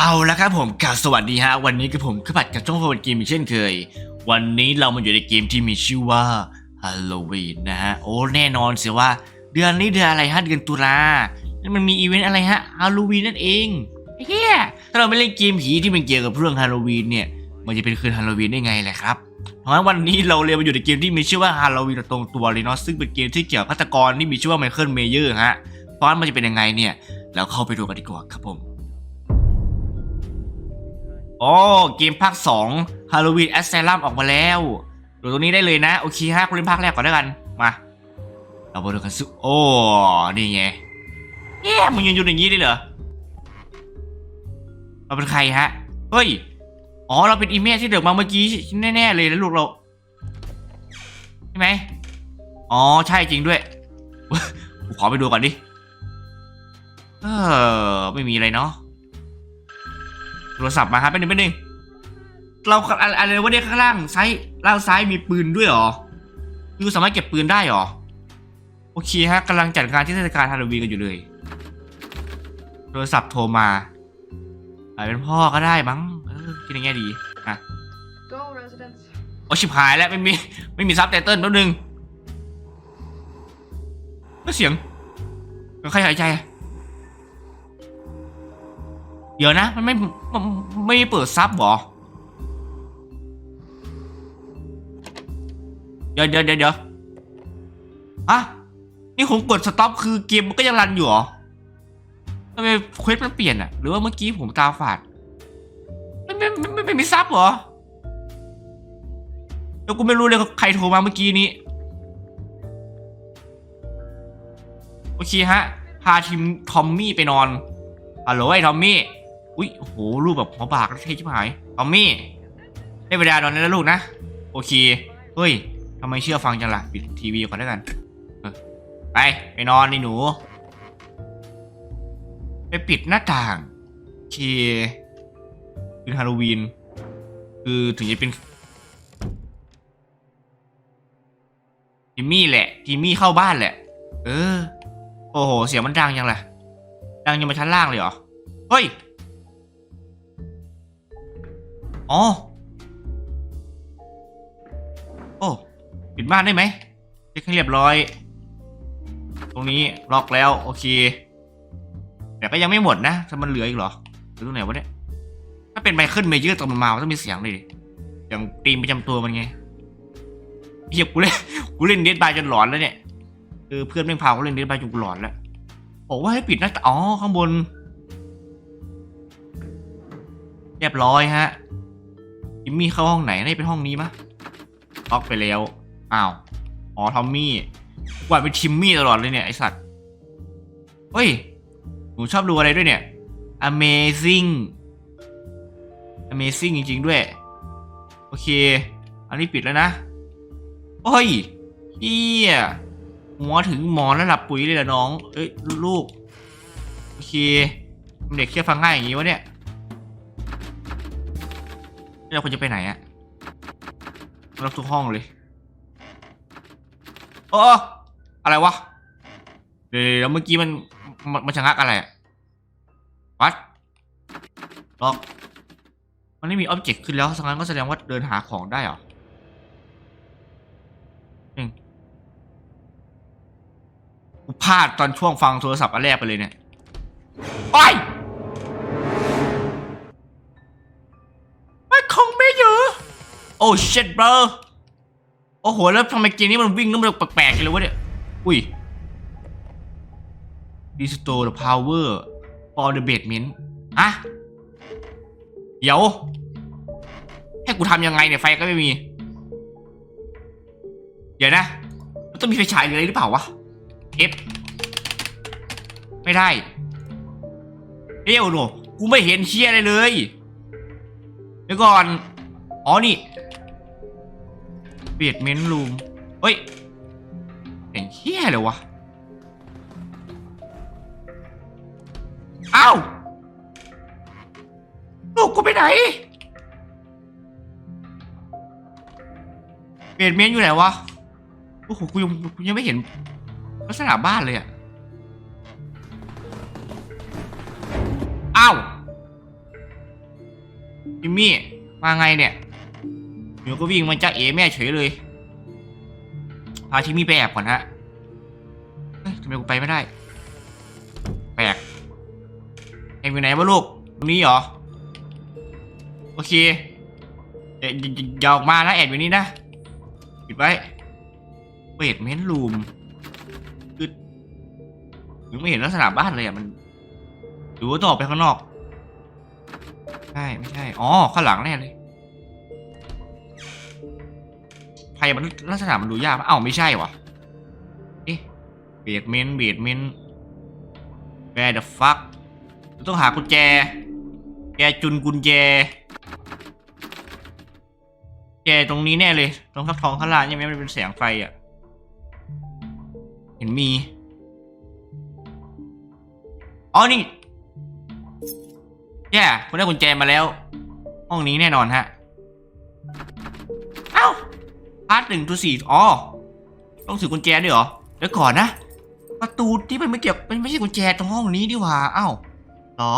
เอาละครับผมกาสวัสดีฮะ วันนี้กับผมข้าวผัดกับช่องโฟนเกมอีกเช่นเคย วันนี้เรามาอยู่ในเกมที่มีชื่อว่าฮ a ลโลวีนนะฮะ โอ้แน่นอนเสียว่า เดือนนี้เดือนอะไรฮะ เดือนตุลานี่มันมีอีเวนต์อะไรฮะฮาโลวีนนั่นเองเฮียถ้าเราไม่เล่นเกมผีที่มันเกี่ยวกับเรื่องฮาโลวีนเนี่ย มันจะเป็นคืนฮาโลวีนได้ไงแหละครับ เพราะฉะนั้นวันนี้เราเลยมาอยู่ในเกมที่มีชื่อว่าฮาโลวีนตรงตัวเลยเนาะ ซึ่งเป็นเกมที่เกี่ยวกับฆาตกรที่มีชื่อว่าไมเคิลเมเยอร์ฮะ เพราะฉะนั้นมันจะเป็นยังไงเนี่ย เราเข้าไปดูกันดีกว่าครับผม โอ้เกมภาค2 Halloween Asylum ออกมาแล้วดูตรงนี้ได้เลยนะ โอเคฮะคุณเล่นภาคแรกก่อนแล้วกัน มา เรามาดูกันซุโอ้นี่ไงเอ๊ะมึงยังอยู่อย่างนี้ได้เหรอเราเป็นใครฮะ เฮ้ย อ๋อ เราเป็นอีเมลที่เดิกมาเมื่อกี้แน่ๆเลยแล้วลูกเรา ใช่ไหม อ๋อ ใช่จริงด้วย ขอไปดูก่อนดิ เออ ไม่มีอะไรเนาะ โทรศัพท์มาครับเป็นหนึ่งเป็นหนึ่งเราอะไรอะไรวะเนี่ยข้างล่างซ้ายล่างซ้ายมีปืนด้วยเหรอคือสามารถเก็บปืนได้เหรอ โอเคฮะกำลังจัดการที่เทศกาลฮาโลวีนกันอยู่เลย โทรศัพท์โทรมาอาจเป็นพ่อก็ได้มั้งเออคิดในแง่ดีอะ Go, residents. โอชิบหายแล้วไม่มีไม่มีซับไตเติลแป๊บนึงก็เสียงเหมือนใครหายใจอะ เดี๋ยวนะ มันไม่มันไม่เปิดซับหรอเดี๋ยวเดี๋ยวเดี๋ยวเดี๋ยวอะนี่ผมกดสต็อปคือเกมมันก็ยังรันอยู่หรอทำไมเควสมันเปลี่ยนอะหรือว่าเมื่อกี้ผมตาฝาดไม่ไม่ไม่ไม่ไม่มีซับหรอแล้วกูไม่รู้เลยว่าใครโทรมาเมื่อกี้นี้ โอเคฮะ พาทีมทอมมี่ไปนอนฮัลโหลไอ้ทอมมี่ อุ้ยโอ้โหรูปแบบหัวบากเท่ชิบหายทอมมี่ได้เวลานอนแล้วลูกนะ โอเค เฮ้ยทำไมเชื่อฟังจังล่ะปิดทีวีก่อนแล้วกันไปไปนอนนี่หนู ไปปิดหน้าต่างโอเคคือฮาโลวีน คือถึงจะเป็นจิมมี่แหละจิมมี่เข้าบ้านแหละ เออ โอ้โห เสียงมันดังยังไงดังยังมาชั้นล่างเลยเหรอ เฮ้ย อ๋อ โอ้ ปิดบ้านได้ไหมเช็คให้เรียบร้อย ตรงนี้ล็อกแล้วโอเค แต่ก็ยังไม่หมดนะ ถ้ามันเหลืออีกเหรอหรือตรงไหนวะเนี่ย ถ้าเป็นไมเคิลเมเยอร์ตอนมันมาต้องมีเสียงเลยอย่างตีมประจำตัวมันไงเฮียกูเล่นกูเล่นเดดบายจนหลอนแล้วเนี่ยเออเพื่อนแม่งพากูเล่นเดดบายจนกูหลอนแล้วบอกว่าให้ปิดน้าต่างอ๋อข้างบน เรียบร้อยฮะ จิมมี่เข้าห้องไหนนี่เป็นห้องนี้มะล็อกไปแล้ว อ้าว อ๋อ ทอมมี่กว่าเป็นทิมมี่ตลอดเลยเนี่ย ไอสัตว์ เฮ้ย หนูชอบดูอะไรด้วยเนี่ย Amazing Amazing จริง ๆ ด้วย โอเค อันนี้ปิดแล้วนะโอ้ยเฮียหัวถึงหมอนแล้วหลับปุ๋ยเลยเหรอน้อง เอ้ย ลูก โอเค เด็กเชื่อฟังง่ายอย่างงี้วะเนี่ย เราควรจะไปไหนอะล็อกทุกห้องเลยโอ้อะไรวะ เดี๋ยวเมื่อกี้มันมันมันชะงักอะไรอะวัดล็อก มันไม่มีอ็อบเจกต์ขึ้นแล้วสังนั้นก็แสดงว่าเดินหาของได้เหรอกูพลาดตอนช่วงฟังโทรศัพท์อันแรกไปเลยเนี่ย โอ้ย โอ้ชิตเบอร์โอ้โห แล้วทำไมเกมนี้มันวิ่งแล้วมันแปลกๆกันเลยวะเนี่ย อุ้ย Restore the power for the basement อะเดี๋ยว ให้กูทำยังไงเนี่ยไฟก็ไม่มี เดี๋ยวนะ มันต้องมีไฟฉายหรืออะไรหรือเปล่าวะ F ไม่ได้ เอ้วหนูกูไม่เห็นเชียอะไรเลย เดี๋ยวก่อน อ๋อนี่ เบียดเมนรูมเฮ้ยเห็นเชียเลยวะอ้าวลูกกูไปไหนเบียดเมนอยู่ไหนวะโอ้โหกูยังกูยังไม่เห็นลักษณะบ้านเลยอะอ้าวจิมมี่มาไงเนี่ยี๋ยวก็วิ่งมาจ้าเอ๋แม่เฉยเลย พาจิมมี่ไปแอบก่อนฮะทำไมกูไปไม่ได้ แปลกเอ็งอยู่ไหนวะลูกตรงนี้เหรอ โอเคเดี๋ยวอย่าอย่าอกมานะแอบอยู่นี่นะ ปิดไว้เวทเมนรูมคือหรือไม่เห็นลักษณะบ้านเลยอะมันหรือว่าต้องออกไปข้างนอก ใช่ ไม่ใช่ อ๋อ ข้างหลังแน่เลย มันลักษณะมันดูยากปะเอ้าไม่ใช่วะเอ๊ะเบดเมนเบดเมน Where the fuck ต้องหากุญแจ แกจุนกุญแจแจตรงนี้แน่เลยตรงทับทองข้างล่างยังไม่มันเป็นแสงไฟอะ เห็นมี อ๋อนี่แย่คุณได้กุญแจมาแล้ว ห้องนี้แน่นอนฮะ พาร์ทหนึ่งตัวสี่อ๋อต้องถือกุญแจด้วยเหรอเดี๋ยวก่อนนะ ประตูที่มันไม่เกี่ยวมันไม่ใช่กุญแจตรงห้องนี้ดีหว่าเอ้าเหรอ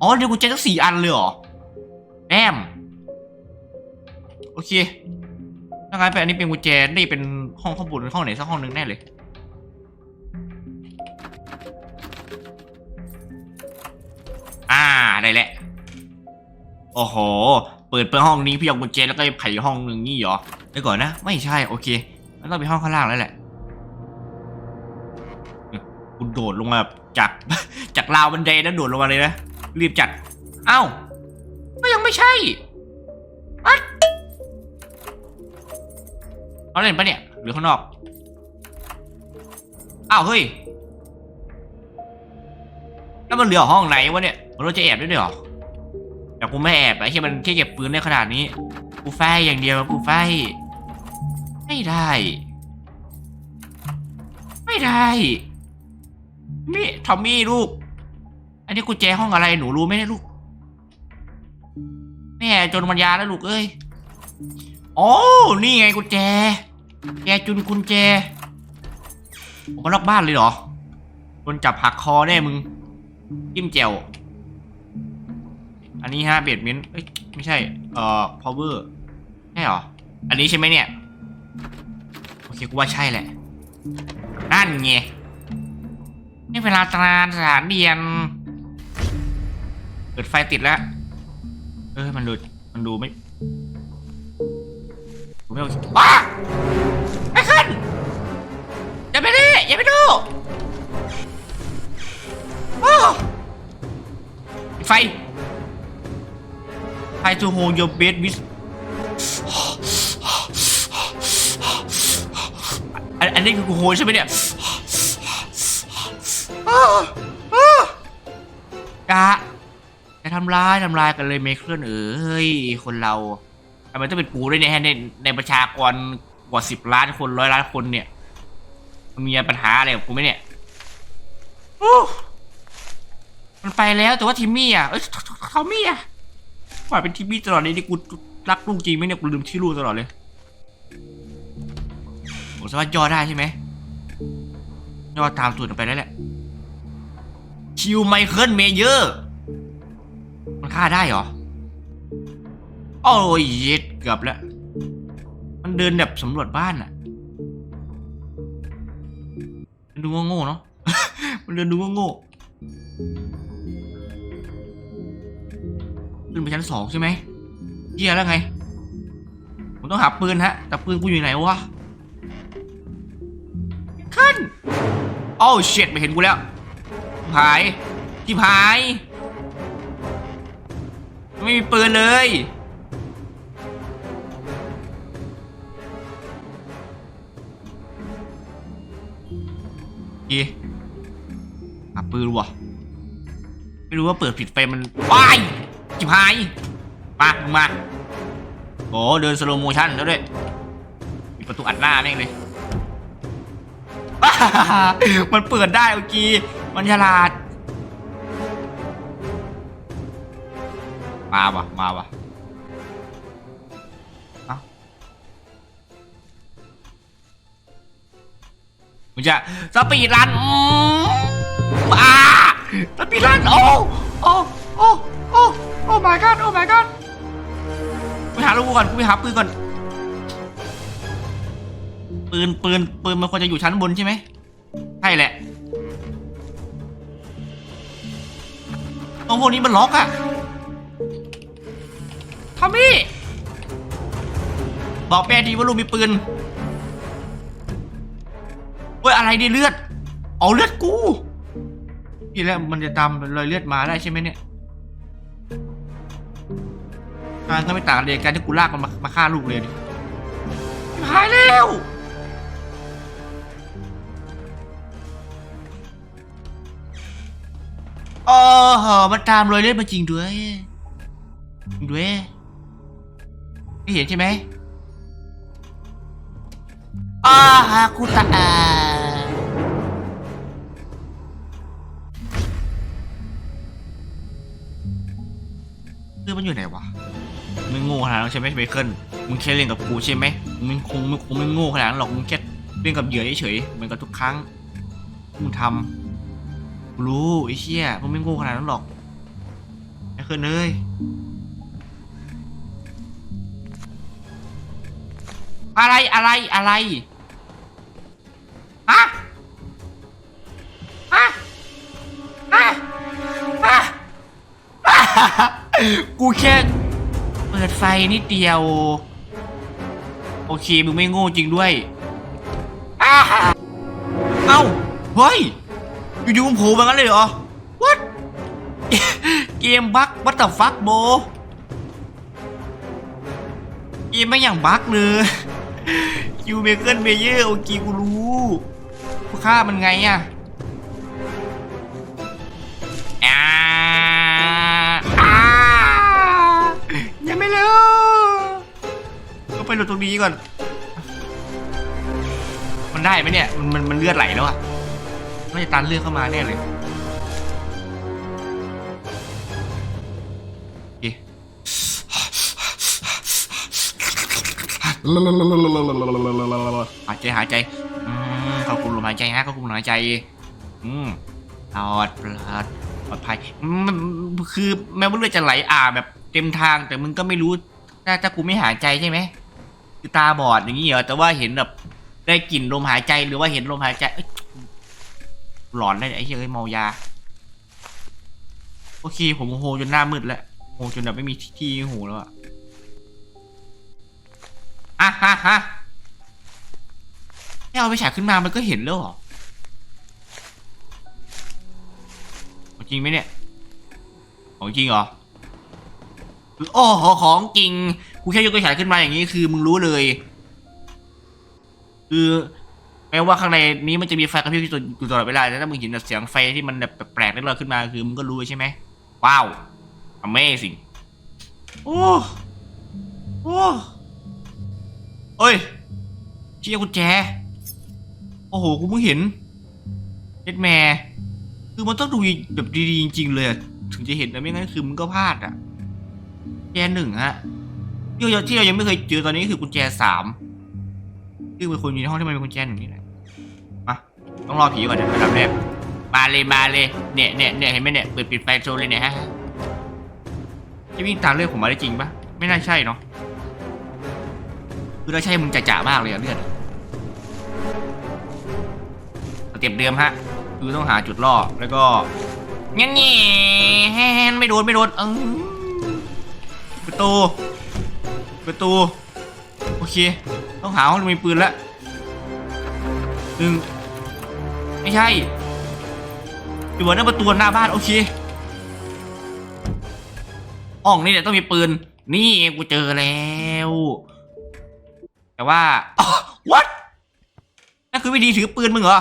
อ๋อเดี๋ยวกุญแจทั้งสี่อันเลยเหรอแอมโอเคถ้างั้นเป็นอันนี้เป็นกุญแจนี่เป็นห้องข้างบนห้องไหนสักห้องหนึ่งแน่เลยอ่าได้แหละโอ้โห เปิดเปิดห้องนี้พี่เอากุญแจแล้วก็ไปไขห้องหนึ่งนี่เหรอเดี๋ยวก่อนนะ ไม่ใช่โอเคมันต้องไปห้องข้างล่างแล้วแหละกูโดดลงมาจากจากราวบันไดแล้วโดดลงมาเลยนะรีบจัดเอ้าก็ยังไม่ใช่อัดเราเล่นปะเนี่ยหรือข้างนอกอ้าวเฮ้ยแล้วมันเหลือห้องไหนวะเนี่ยเราจะแอบได้ด้วยหรอ แต่กูไม่แอบไอ้ที่มันแค่เก็บปืนได้ขนาดนี้ กูไฟอย่างเดียวกูไฟไม่ได้ ไม่ได้นี่ทอมมี่ลูก อันนี้กุญแจห้องอะไรหนูรู้ไหมเนี่ยลูกแม่จนปัญญาแล้วลูกเอ้ยโอ้นี่ไงกุญแจ แกจุนกุญแจออกมานอกบ้านเลยเหรอโดนจับหักคอแน่มึงจิ้มแจว อันนี้ฮะเบดเมนเอ้ยไม่ใช่ เอ่อ power ใช่หรอ อันนี้ใช่ไหมเนี่ย โอเคกูว่าใช่แหละ นั่นไงนี่เวลาตรานสถานเรียน เปิดไฟติดแล้ว เออมันดู มันดูไม่ดูไม่โอเคว้าไม่ขึ้น อย่าไปดิอย่าไปดูว้ไฟ Try to hold your bed with อันอันนี้คือกูโฮใช่ไหมเนี่ยกะจะทำร้ายทำลายกันเลยเมเคลื่อนเอ้ยคนเราทำไมต้องเป็นกูด้วยเนี่ยในในประชากรกว่าสิบล้านคนร้อยล้านคนเนี่ยมันมีปัญหาอะไรกับกูไหมเนี่ยมันไปแล้วแต่ว่าทิมมี่อะเอ้ยทอมมี่อะ ว่ายเป็นทิมมี่ตลอดเลยนี่กูรักลูกจริงไหมเนี่ยกูลืมชื่อลูกตลอดเลยผมสามารถย่อได้ใช่ไหมย่อตามสูตรไปแล้วแหละคิวไมเคิลเมเยอร์มันฆ่าได้เหรอโอ้ยเย็ดเกือบแล้ว มันเดินแบบสำรวจบ้านอะมันดูโง่เนาะ มันเดินดูโง่ ขึ้นไปชั้นสองใช่ไหมเยี่ยแล้วไง ผมต้องหาปืนฮะ แต่ปืนกูอยู่ไหนวะขึ้นโอ้เช็ดไม่เห็นกูแล้วหายที่หาย ไม่มีปืนเลยอีหาปืนวะไม่รู้ว่าเปิดผิดไฟมันว้าย จิบหาย มามึงมา โอ้เดินสโลโมชั่นแล้วด้วยมีประตูอัดหน้าแม่งเลย มันเปิดได้เมื่อกี้ มันฉลาด มาวะมาวะมึงจะสปีดรันอืมอ่าสปีดรันโอ้โอ้โอ้โอ้ โอ้ my god โอ้ my god ก่อนกูไปหาปืนก่อน ปืนปืนปืนมันควรจะอยู่ชั้นบนใช่ไหมใช่แหละตรงพวกนี้มันล็อกอะทำนี่ บอกแม่ดีว่าลูกมีปืนเฮ้ยอะไรดิเลือด เอาเลือดกูนี่แล้วมันจะตามรอยเลือดมาได้ใช่ไหมเนี่ย อ่าก็ไม่ต่างเลยการที่กูลากมันมามาฆ่าลูกเลยดิหายแล้วโอ้โหมันตามรอยเลือดมาจริงด้วยด้วยไม่เห็นใช่ไหมอ้าฮาคุตะอาเรื่อมันอยู่ไหนวะ มึงโง่ขนาดนั้นใช่ไหมไมเคิลมึงแค่เล่นกับกูใช่ไหมมึงคงมึงคงไม่โง่ขนาดนั้นหรอกมึงแค่เล่นกับเหยื่อเฉยๆเหมือนกับทุกครั้งที่มึงทำกูรู้ไอ้เชี่ยมึงไม่โง่ขนาดนั้นหรอกไอ้เคินเลยอะไรอะไรอะไรฮะฮะฮะฮะกูแค่ ดไฟนิดเดียว โอเค มึงไม่โง่จริงด้วยอ้าเอ้า เฮ้ย อยู่ๆมึงโผล่มางั้นเลยเหรอ what เกมบั๊ก what the fuck โบเกมไม่อย่างบั๊กเลยคิวเบเกิลเบเยอร์โอเคกูรู้กูฆ่ามันไงอะ ไปหลบตรงนี้ก่อน มันได้ไหมเนี่ย มันมันมันเลือดไหลแล้วอะน่าจะตันเลือดเข้ามาแน่เลยโอเคหายใจหายใจเข้าคุมลมหายใจฮะเข้าคุมลมหายใจ อืมปลอดปลอดปลอดภัยคือแม้ว่าเลือดจะไหลอ่าแบบเต็มทางแต่มึงก็ไม่รู้ถ้าถ้ากูไม่หายใจใช่ไหม ตาบอดอย่างนี้เหรอแต่ว่าเห็นแบบได้กลิ่นลมหายใจหรือว่าเห็นลมหายใจหลอนเลยไอ้เหี้ยเอ้ยเมายา โอเค ผมโฮจนหน้ามืดแล้วโฮจนแบบไม่มีที่ที่หูแล้วอะอะฮะฮะแค่เอาไปฉายขึ้นมามันก็เห็นแล้วเหรอจริงไหมเนี่ย ของจริงเหรอ โอ้โหของจริง กูแค่ยกไปฉายขึ้นมาอย่างนี้คือมึงรู้เลย คือแม้ว่าข้างในนี้มันจะมีไฟกระพริบอยู่ตลอดเวลาแต่ถ้ามึงเห็นเสียงไฟที่มันแบบแปลกๆเล็กๆขึ้นมาคือมึงก็รู้ใช่ไหมว้าว Amazing โอ้โอ้เอ้ยเชี่ยกุญแจ โอ้โห กูเพิ่งเห็นเจ็ดแม่คือมันต้องดูแบบดีๆจริงๆเลย ถึงจะเห็นนะไม่งั้นคือมึงก็พลาดอะแจหนึ่งฮะ ที่เราที่เรายังไม่เคยเจอตอนนี้คือกุญแจสามคือเป็นคนอยู่ในห้องที่มันเป็นกุญแจหนึ่งนี่แหละมาต้องรอผีก่อนนะระดับแรกมาเลยมาเลยเนี่ยเนี่ยเนี่ยเห็นไหมเนี่ยเปิดปิดไฟโชว์เลยเนี่ยฮะจะวิ่งตามเลือดผมมาได้จริงปะไม่น่าใช่เนาะคือถ้าใช่มึงจะจ่ามากเลยอะเลือดเต็ปเดิมฮะคือต้องหาจุดล่อแล้วก็งั้นแง่แฮนไม่โดนไม่โดนเออประตู ประตู โอเค ต้องหาห้องมีปืนแล้วหนึ่งไม่ใช่อยู่บนหน้าประตูหน้าบ้านโอเคห้องนี้เนี่ยต้องมีปืน นี่กูเจอแล้ว แต่ว่า what นั่นคือวิธีถือปืนมึงเหรอ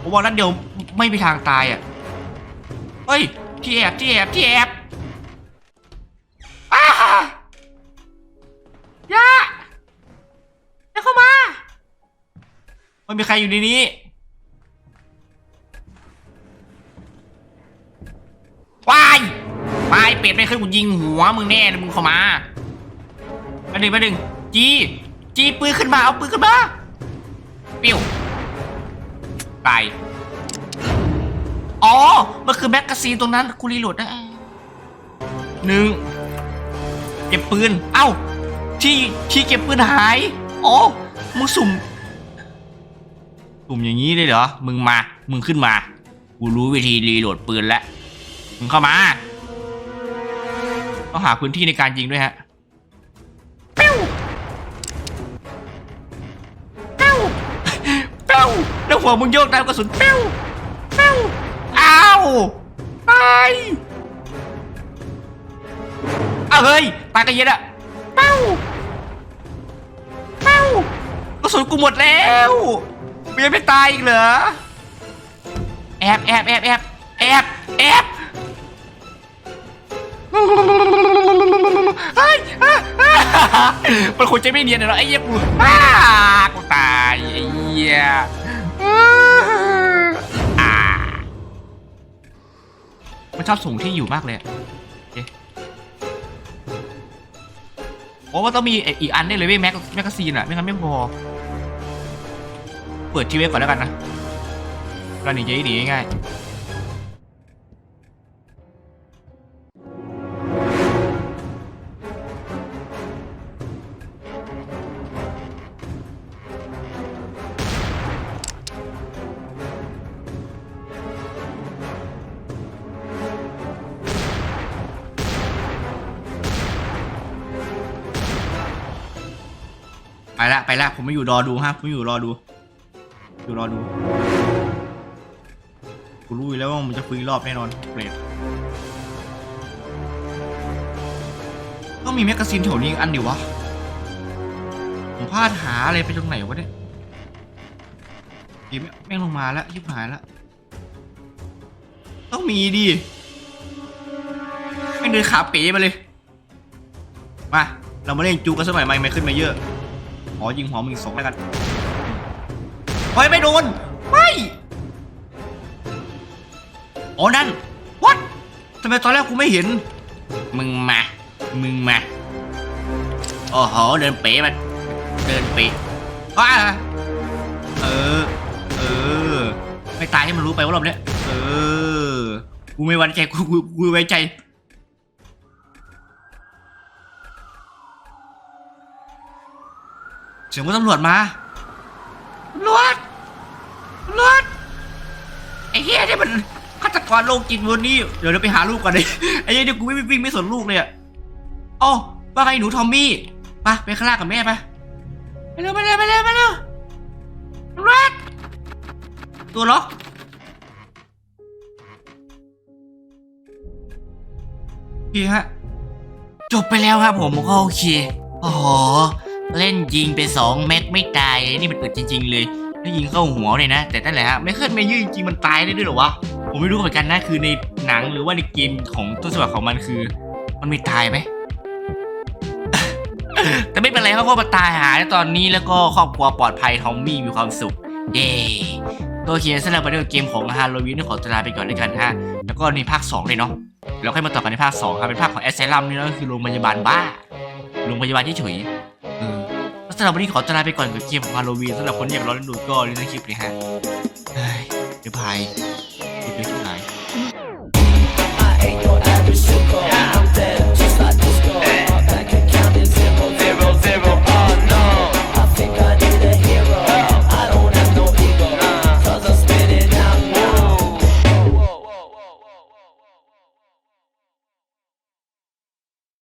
ผมบอกนั้นเดี๋ยวไม่มีทางตายอะ เฮ้ย ที่แอบที่แอบที่แอบอ้า ย่าอย่าเข้ามา ไม่มีใครอยู่ในนี้ วายวายเป็ดไม่เคยกูยิงหัวมึงแน่เลยมึงเข้ามามาหนึ่งมาหนึ่งจี จีปืนขึ้นมา เอาปืนขึ้นมาปิ้วตาย อ๋อ มันคือแมกกาซีนตรงนั้นกูรีโหลดนะหนึ่งเก็บปืน เอ้า ที่ที่เก็บปืนหายอ๋อมึงสุ่ม สุ่มอย่างนี้เลยเหรอ มึงมา มึงขึ้นมา กูรู้วิธีรีโหลดปืนแล้ว มึงเข้ามา ต้องหาพื้นที่ในการยิงด้วยฮะปิ้วปิ้วปิ้วแล้วหัวมึงโยกตามกระสุนปิ้วปิ้วอ้าวตายอ้าวเฮ้ยตายกันเย็นอะปิ้วปิ้วกระ สุนกูหมดแล้วมึงยังไม่ตายอีกเหรอแอบแอบแอบแอบแอบแอบเฮ้ยอะอะมันควรจะไม่เนียนหรอกไอ้เหี้ยกูอ้ากูตายไอ้เหี้ยอ่ามันชอบส่งที่อยู่มากเลยอะโอเคโอ้ว่าต้องมีอีกอันได้เลยเว้ยแม็กแมกกาซีนอะไม่งั้นไม่พอ เปิดทีวีก่อนแล้วกันนะเราหนีจะได้หนีง่ายไปละไปละผมไม่อยู่รอดูฮะผมอยู่รอดู อยู่รอดู กูรู้อยู่แล้วว่ามันจะฟื้นรอบแน่นอนเปรตต้องมีแมกกาซีนแถวนี้อีกอันเดียววะ ผมพลาดหาอะไรไปตรงไหนวะเนี่ยดีแม่งแม่งลงมาแล้วยิบหายแล้ว ต้องมีดิแม่งเดินขาเป๋มาเลย มา เรามาเล่นจูกันสมัยใหม่ไม่ขึ้นมาเยอะ ขอยิงหัวมึงสองแล้วกัน เฮ้ยไม่โดน ไม่โอ้นั่นวัดทำไมตอนแรกกูไม่เห็น มึงมา มึงมา โอ้โห เดินเป๋มันเดินเป๋ว้าเออ เออ ไม่ตายให้มันรู้ไปว่ารอบเนี้ย เออ กูไม่ไว้ใจ กู กูกูไว้ใจ เสียงว่าตำรวจมาตำรวจ รวจไอ้เหี้ยนี่มันฆาตกรโรคจิตวันนี้ เดี๋ยวเราไปหาลูกก่อนเลยไอ้เหี้ยเดี๋ยวกูไม่วิ่งไม่สนลูกเลยอะอ๋อว่าไงหนูทอมมี่ไปไปข้างล่างกับแม่ไปไปเร็วไปเร็วไปเร็วไปเร็วตำรวจตัวล็อกโอเคฮะ จบไปแล้วครับผมก็โอเค โอ้โห เล่นยิงไปสองเม็ดไม่ตาย นี่มันเกิดจริง ๆ เลย แล้วยิงเข้าหัวเลยนะ แต่นั่นแหละฮะไม่เคยไม่ยืดจริงมันตายได้ด้วยหรอวะผมไม่รู้เหมือนกันนะคือในหนังหรือว่าในเกมของต้นฉบับของมันคือ มันม่ตายไหมแต่ไม่เป็นไรเขาก็มาตายหาในตอนนี้แล้วก็ครอบครัวปลอดภัยทอมมี่มีความสุขเย้ตัวเขียนสำหรับวันนี้เกมของฮาโลวีนขอตัวลาไปก่อนแล้วกันฮะแล้วก็ในภาค 2 เลยเนาะแล้วค่อยมาต่อกันในภาค2ครับเป็นภาคของแอสเซลัมนี่นะก็คือโรงพยาบาลบ้าโรงพยาบาลที่เฉย สำหรับวันนี้ขอตัวลาไปก่อนกับเกมของฮาโลวีนสำหรับคนที่อยากรอเล่นดูก็เล่นคลิปเลยฮะเฮ้ยเดี๋ยวพายคลิปเล็กที่ไหน